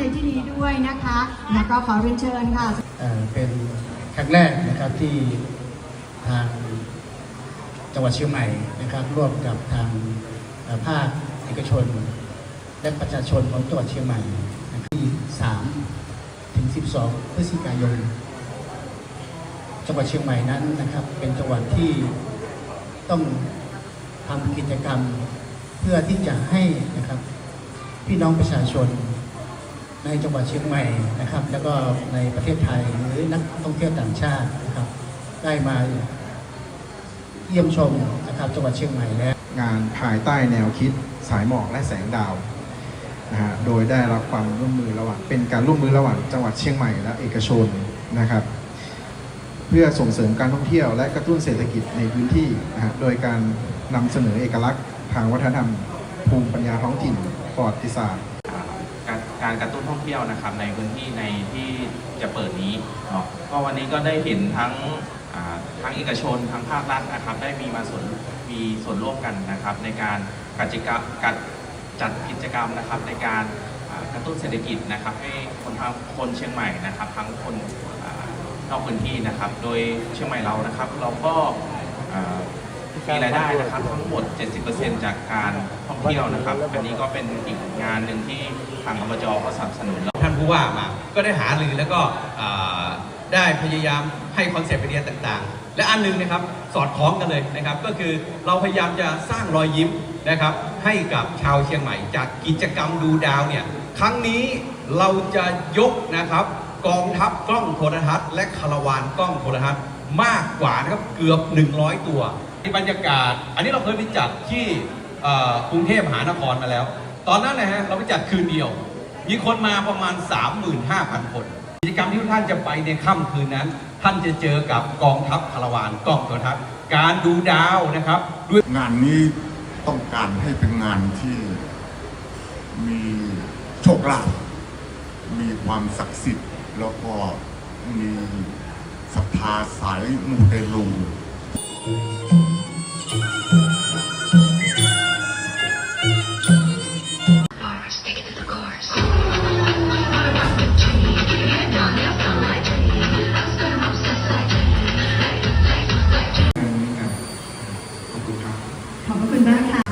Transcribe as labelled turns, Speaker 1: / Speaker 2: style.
Speaker 1: ในที่นี้ด้วยนะคะ แล้วก็ขอเรียนเชิญค่ะ
Speaker 2: เอ่อเป็นครั้งแรกนะครับที่ทางจังหวัดเชียงใหม่นะครับ ร่วมกับทางเอ่อภาคเอกชน และประชาชนของจังหวัดเชียงใหม่นะครับที่ 3 ถึง 12 พฤศจิกายน จังหวัดเชียงใหม่นั้นนะครับ เป็นจังหวัดที่ต้องทำกิจกรรมเพื่อที่จะให้นะครับพี่น้องประชาชน ในจังหวัดเชียงใหม่นะครับ แล้วก็ในประเทศไทยหรือนักท่องเที่ยวต่างชาตินะครับ ได้มาเยี่ยมชมนะครับจังหวัดเชียงใหม่และ
Speaker 3: งานภายใต้แนวคิดสายหมอกและแสงดาวนะฮะโดยได้รับความร่วมมือระหว่างเป็นการร่วมมือระหว่างจังหวัดเชียงใหม่และเอกชนนะครับ เพื่อส่งเสริมการท่องเที่ยวและกระตุ้นเศรษฐกิจในพื้นที่นะฮะโดยการนำเสนอเอกลักษณ์ทางวัฒนธรรม ภูมิปัญญาท้องถิ่นประวัติศาสตร์
Speaker 4: การกระตุ้นท่องเที่ยวนะครับในพื้นที่ในที่จะเปิดนี้เนาะก็วันนี้ก็ได้เห็นทั้งอ่าทั้งเอกชนทั้งภาครัฐนะครับ ได้มีมาส่วนมีส่วนร่วมกันนะครับ ในการกิจกรรมจัดกิจกรรมนะครับ ในการกระตุ้นเศรษฐกิจนะครับ ให้คนทางคนเชียงใหม่นะครับ ทั้งคนนอกพื้นที่นะครับ โดยเชียงใหม่เรานะครับ เราก็ มีรายได้นะครับทั้งหมด 70%จากการท่องเที่ยวนะครับ อันนี้ก็เป็นอีกงานหนึ่งที่ทางอบจก็สนับสนุนแล้ว
Speaker 5: ท่านผู้ว่ามา ก็ได้หารือแล้วก็ได้พยายามให้คอนเซปต์ไอเดียต่างๆ และอันหนึงนะครับสอดคล้องกันเลยนะครับ ก็คือเราพยายามจะสร้างรอยยิ้มนะครับ ให้กับชาวเชียงใหม่ จากกิจกรรมดูดาวเนี่ยครั้งนี้เราจะยกนะครับกองทัพกล้องโทรทัศน์ และคาราวานกล้องโทรทัศน์มากกว่านะครับเกือบ 100 ตัว บรรยากาศ อันนี้เราเคยไปจัดที่กรุงเทพมหานครมาแล้ว ตอนนั้นนะฮะเราไปจัดคืนเดียว มีคนมาประมาณ 35,000 คน กิจกรรมที่ท่านจะไปในค่ำคืนนั้น ท่านจะเจอกับกองทัพคาราวานกองโทรทัศน์การดูดาวนะครับด้วย
Speaker 6: งานนี้ต้องการให้เป็นงานที่มีโชคลาภมีความศักดิ์สิทธิ์แล้วก็มีศรัทธาสายมูเตลู
Speaker 1: ขอบคุณมากค่ะ